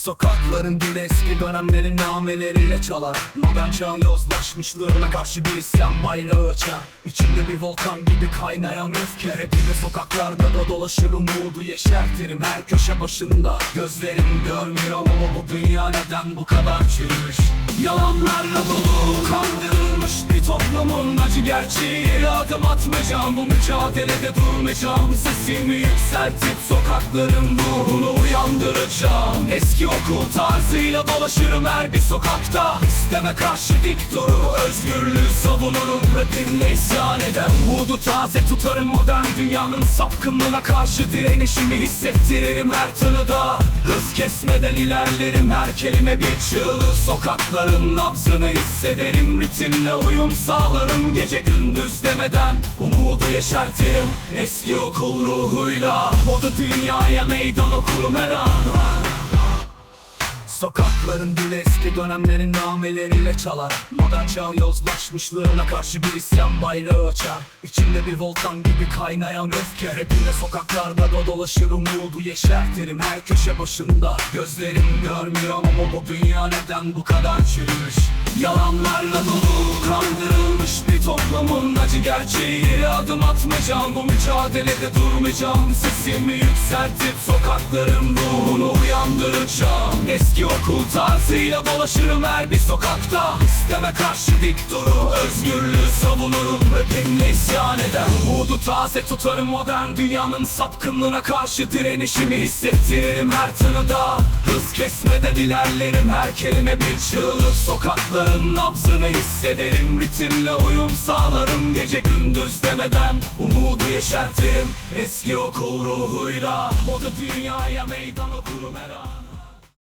Sokakların dili eski dönemlerin nameleriyle çalar. Modern çağın yozlaşmışlığına karşı bir isyan bayrağı açar. İçimde bir volkan gibi kaynayan öfke. Rapide sokaklarda da dolaşır umudu yeşertirim Her köşe başında. Gözlerim görmüyor ama bu dünya neden bu kadar çürümüş? Yalanlarla dolu bir toplumun acı gerçeği. Adım atmayacağım bu mücadelede durmayacağım. Sesimi yükseltip sokakların ruhunu uyandıracağım. Eski okul tarzıyla dolaşırım her bir sokakta. İsteme karşı dik duru özgürlüğü savunurum Rapimle isyan eden umudu taze tutarım Modern dünyanın sapkınlığına karşı direnişimi hissettiririm her tanıda Hız kesmeden ilerlerim her kelime bir çığlık. Sokakların nabzını hissederim Ritimle uyum sağlarım. Gece gündüz demeden Umudu yeşertirim. Eski okul ruhuyla Moda dünyaya meydan okurum her an Sokakların dili eski dönemlerin nameleriyle çalar. Modern çağın yozlaşmışlığına karşı bir isyan bayrağı açar. İçimde bir volkan gibi kaynayan öfke. Rapimle sokaklarda da dolaşır umudu yeşertirim. Her köşe başında gözlerim görmüyor ama bu dünya neden bu kadar çürümüş? Yalanlarla dolu kandırılmış toplumun acı gerçeği. Adım atmayacağım bu mücadelede durmayacağım. Sesimi yükseltip sokakların ruhunu uyandıracağım. Eski okul tarzıyla dolaşırım her bir sokakta. İsteme karşı dik duru özgürlüğü savunurum Rapimle isyan eder. Umudu taze tutarım modern dünyanın sapkınlığına karşı direnişimi hissettiririm her tanıda Hız kesmeden ilerlerim her kelime bir çığlık. Sokakların nabzını hissederim Ritimle uyum sağlarım gece gündüz demeden Umudu yeşertirim eski okul ruhuyla Moda dünyaya meydan okurum her an